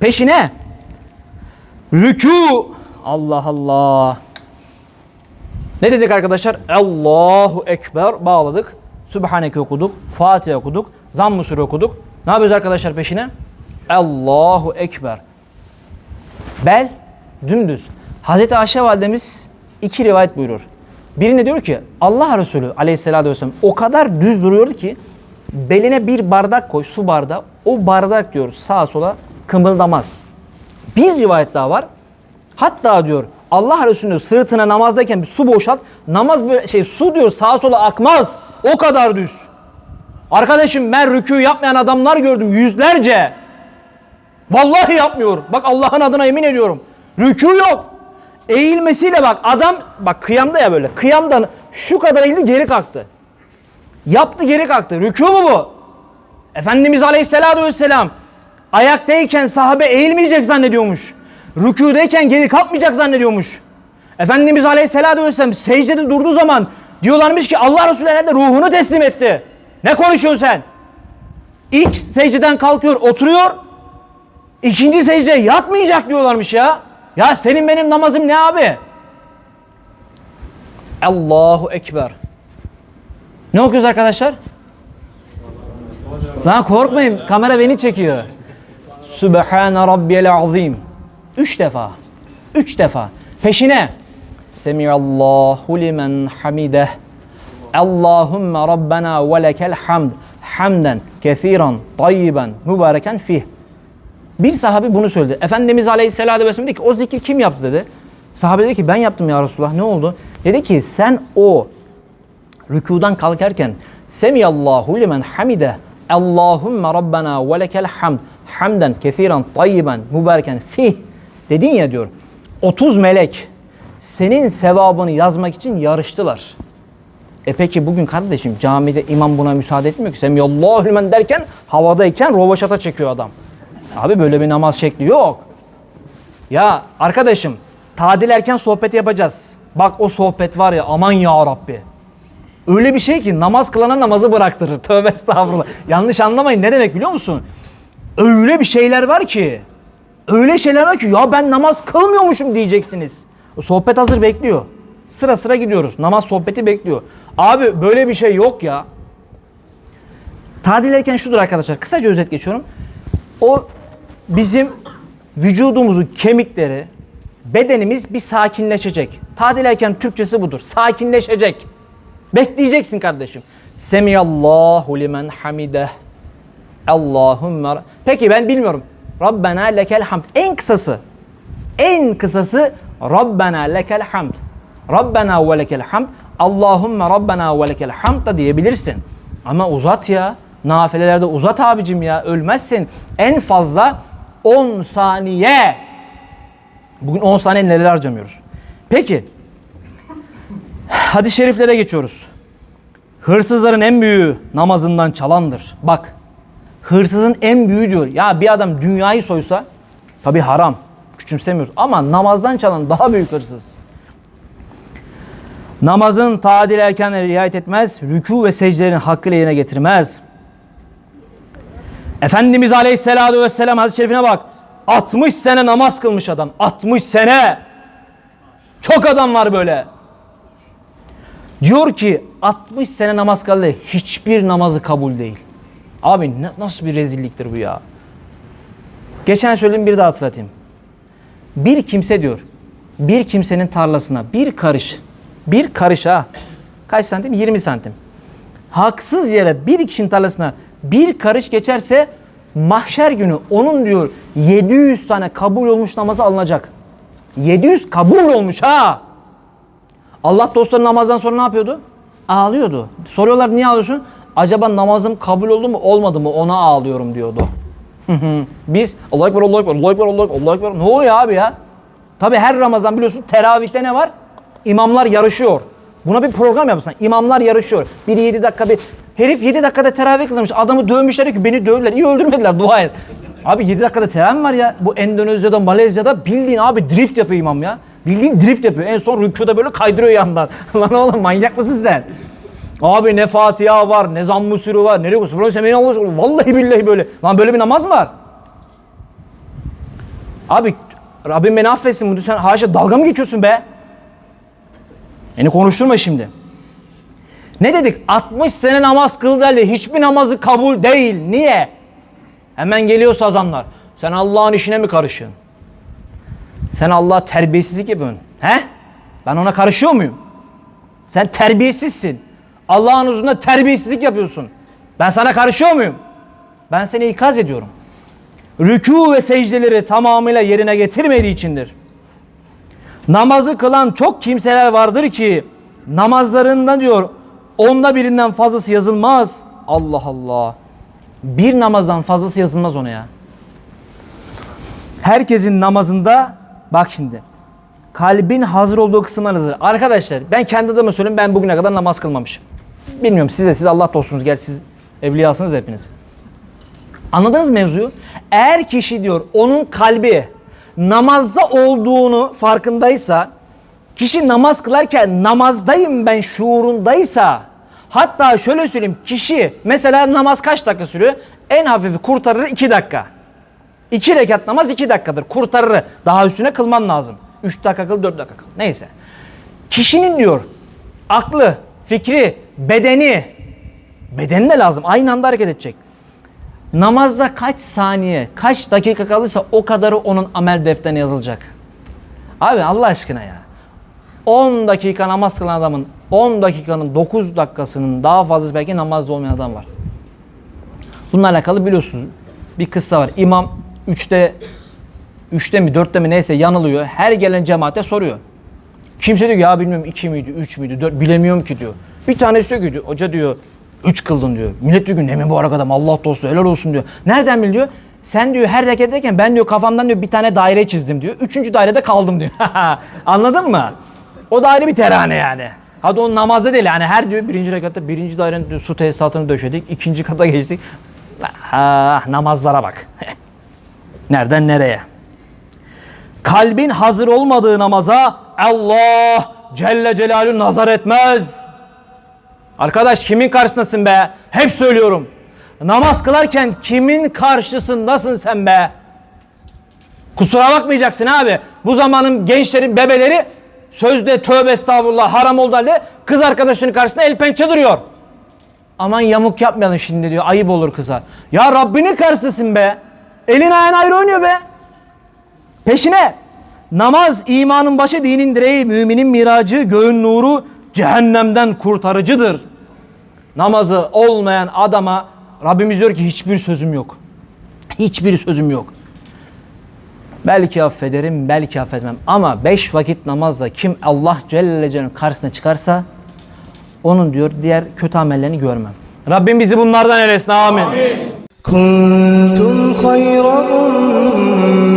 Peşine rükû. Allah Allah. Ne dedik arkadaşlar? Allahu Ekber bağladık. Sübhaneke okuduk. Fatiha okuduk. Zamm-ı Sure okuduk. Ne yapıyoruz arkadaşlar peşine? Allahu Ekber. Bel dümdüz. Hazreti Ayşe validemiz iki rivayet buyurur. Birinde diyor ki Allah Resulü aleyhissalatü vesselam o kadar düz duruyordu ki beline bir bardak koy su bardağı o bardak diyor sağa sola kımıldamaz. Bir rivayet daha var. Hatta diyor Allah Resulü sırtına namazdayken bir su boşalt. Namaz böyle şey su diyor sağa sola akmaz. O kadar düz. Arkadaşım ben rükû yapmayan adamlar gördüm yüzlerce. Vallahi yapmıyor. Bak Allah'ın adına yemin ediyorum. Rükû yok. Eğilmesiyle bak adam bak kıyamda ya böyle. Kıyamdan şu kadar eğildi geri kalktı. Yaptı geri kalktı. Rükû mu bu? Efendimiz Aleyhisselatü Vesselam ayaktayken sahabe eğilmeyecek zannediyormuş. Rükûdeyken geri kalkmayacak zannediyormuş. Efendimiz Aleyhisselatü Vesselam secdede durduğu zaman diyorlarmış ki Allah Resulü herhalde ruhunu teslim etti. Ne konuşuyorsun sen? İlk secdeden kalkıyor, oturuyor. İkinci secde yatmayacak diyorlarmış ya. Ya senin benim namazım ne abi? Allahu Ekber. Ne okuyoruz arkadaşlar? Lan korkmayın kamera beni çekiyor. Sübhane Rabbiyel Azim. Üç defa. Üç defa. Peşine. Semiyallahu limen hamideh. Allahümme Rabbena ve lekel hamd. Hamden kethiran tayyiben mübareken fih. Bir sahabi bunu söyledi. Efendimiz Aleyhisselatü Vesselam dedi ki o zikir kim yaptı dedi. Sahabe dedi ki ben yaptım ya Resulullah ne oldu? Dedi ki sen o rükudan kalkarken Semiyallahu limen hamide Allahümme Rabbena ve lekel hamd hamden kethiren tayyiben mübareken fih dedin ya diyor. 30 melek senin sevabını yazmak için yarıştılar. E peki bugün kardeşim camide imam buna müsaade etmiyor ki. Semiyallahu limen derken havadayken rovaşata çekiyor adam. Abi böyle bir namaz şekli yok. Ya arkadaşım tadil erken sohbet yapacağız. Bak o sohbet var ya aman ya Rabbi. Öyle bir şey ki namaz kılana namazı bıraktırır. Tövbe estağfurullah. Yanlış anlamayın ne demek biliyor musun? Öyle bir şeyler var ki. Öyle şeyler var ki ya ben namaz kılmıyormuşum diyeceksiniz. Sohbet hazır bekliyor. Sıra sıra gidiyoruz. Namaz sohbeti bekliyor. Abi böyle bir şey yok ya. Tadil erken şudur arkadaşlar. Kısaca özet geçiyorum. O bizim vücudumuzun kemikleri, bedenimiz bir sakinleşecek. Tadil erken Türkçesi budur. Sakinleşecek. Bekleyeceksin kardeşim. Semiyallahu limen hamideh. Allahümme. Peki ben bilmiyorum. Rabbena lekel hamd. En kısası. En kısası Rabbena lekel hamd. Rabbena ve lekel hamd. Allahümme Rabbena ve lekel hamd da diyebilirsin. Ama uzat ya. Nafilelerde uzat abicim ya. Ölmezsin. En fazla 10 saniye. Bugün 10 saniye neler harcamıyoruz. Peki. Hadis-i şeriflere geçiyoruz. Hırsızların en büyüğü namazından çalandır. Bak. Hırsızın en büyüğü diyor. Ya bir adam dünyayı soysa tabi haram. Küçümsemiyoruz. Ama namazdan çalan daha büyük hırsız. Namazın tadil erken riayet etmez. Rükû ve secdelerin hakkıyla yerine getirmez. Efendimiz Aleyhisselatü Vesselam hadis-i şerifine bak. 60 sene namaz kılmış adam. 60 sene. Çok adam var böyle. Diyor ki 60 sene namaz kıldı. Hiçbir namazı kabul değil. Abi nasıl bir rezilliktir bu ya? Geçen söyledim bir daha hatırlatayım. Bir kimse diyor bir kimsenin tarlasına bir karış bir karış ha kaç santim 20 santim haksız yere bir kişinin tarlasına bir karış geçerse mahşer günü onun diyor 700 tane kabul olmuş namazı alınacak. 700 kabul olmuş ha. Allah dostları namazdan sonra ne yapıyordu? Ağlıyordu. Soruyorlar niye ağlıyorsun? Acaba namazım kabul oldu mu olmadı mı ona ağlıyorum diyordu. Biz Allahu Ekber, Allahu Ekber, Allahu Ekber, Allahu Ekber, Allahu Ekber. Ne oluyor abi ya? Tabi her Ramazan biliyorsun teravihte ne var? İmamlar yarışıyor. Buna bir program yapsan. İmamlar yarışıyor. Biri 7 dakika bir... Herif 7 dakikada teravih kılmış. Adamı dövmüşler ki beni dövdüler. İyi öldürmediler dua et. Abi 7 dakikada teravih var ya? Bu Endonezya'da, Malezya'da bildiğin abi drift yapıyor imam ya. Bildiğin drift yapıyor. En son rükuda böyle kaydırıyor yandan. Lan oğlum manyak mısın sen? Abi ne Fatiha var, ne zamm-ı sürü var, ne rükû. Subhanallah semeyin Allah. Vallahi billahi böyle. Lan böyle bir namaz mı var? Abi Rabbim beni affetsin sen haşa dalga mı geçiyorsun be? Beni konuşturma şimdi. Ne dedik? 60 sene namaz kıldı halde hiçbir namazı kabul değil. Niye? Hemen geliyor sazanlar. Sen Allah'ın işine mi karışıyorsun? Sen Allah'a terbiyesizlik yapıyorsun. He? Ben ona karışıyor muyum? Sen terbiyesizsin. Allah'ın huzurunda terbiyesizlik yapıyorsun. Ben sana karışıyor muyum? Ben seni ikaz ediyorum. Rükû ve secdeleri tamamıyla yerine getirmediği içindir. Namazı kılan çok kimseler vardır ki namazlarında diyor onda birinden fazlası yazılmaz. Allah Allah. Bir namazdan fazlası yazılmaz ona ya. Herkesin namazında bak şimdi kalbin hazır olduğu kısımlar hazır. Arkadaşlar ben kendi adıma söyleyeyim ben bugüne kadar namaz kılmamışım. Bilmiyorum siz de siz Allah dostunuz gel siz evliyasınız hepiniz. Anladınız mevzuyu? Eğer kişi diyor onun kalbi namazda olduğunu farkındaysa kişi namaz kılarken namazdayım ben şuurundaysa hatta şöyle söyleyeyim kişi mesela namaz kaç dakika sürüyor? En hafifi kurtarır 2 dakika. 2 rekat namaz 2 dakikadır kurtarır. Daha üstüne kılman lazım. 3 dakika kıl 4 dakika kıl. Neyse. Kişinin diyor aklı, fikri, bedeni bedeni de lazım. Aynı anda hareket edecek. Namazda kaç saniye, kaç dakika kalırsa o kadarı onun amel defterine yazılacak. Abi Allah aşkına ya. 10 dakika namaz kılan adamın 10 dakikanın 9 dakikasının daha fazlası belki namazda olmayan adam var. Bununla alakalı biliyorsunuz bir kıssa var. İmam 3'te 3'te mi 4'te mi neyse yanılıyor. Her gelen cemaate soruyor. Kimse diyor ya bilmiyorum 2 müydü 3 müydü 4 bilemiyorum ki diyor. Bir tanesi diyor ki diyor, hoca diyor 3 kıldın diyor. Millet diyor ki ne mübarek adam Allah dostu helal olsun diyor. Nereden biliyor? Sen diyor her reketteyken ben diyor kafamdan diyor bir tane daire çizdim diyor. Üçüncü dairede kaldım diyor. Anladın mı? O da ayrı bir terane yani. Hadi o namazda değil yani her diyor birinci rekatta birinci dairenin diyor, su tesisatını döşedik. ikinci kata geçtik. Ha, namazlara bak. Nereden nereye? Kalbin hazır olmadığı namaza Allah Celle Celaluhu nazar etmez. Arkadaş kimin karşısındasın be? Hep söylüyorum. Namaz kılarken kimin karşısındasın sen be? Kusura bakmayacaksın abi. Bu zamanın gençlerin bebeleri sözde tövbe estağfurullah haram oldu halde kız arkadaşının karşısında el pençe duruyor. Aman yamuk yapmayalım şimdi diyor. Ayıp olur kıza. Ya Rabbinin karşısındasın be. Elin ayağın ayrı oynuyor be. Peşine namaz imanın başı, dinin direği, müminin miracı, göğün nuru, cehennemden kurtarıcıdır. Namazı olmayan adama Rabbimiz diyor ki hiçbir sözüm yok. Hiçbir sözüm yok. Belki affederim, belki affetmem. Ama beş vakit namazla kim Allah Celle Celle'nin karşısına çıkarsa onun diyor diğer kötü amellerini görmem. Rabbim bizi bunlardan eylesin. Amin. Amin.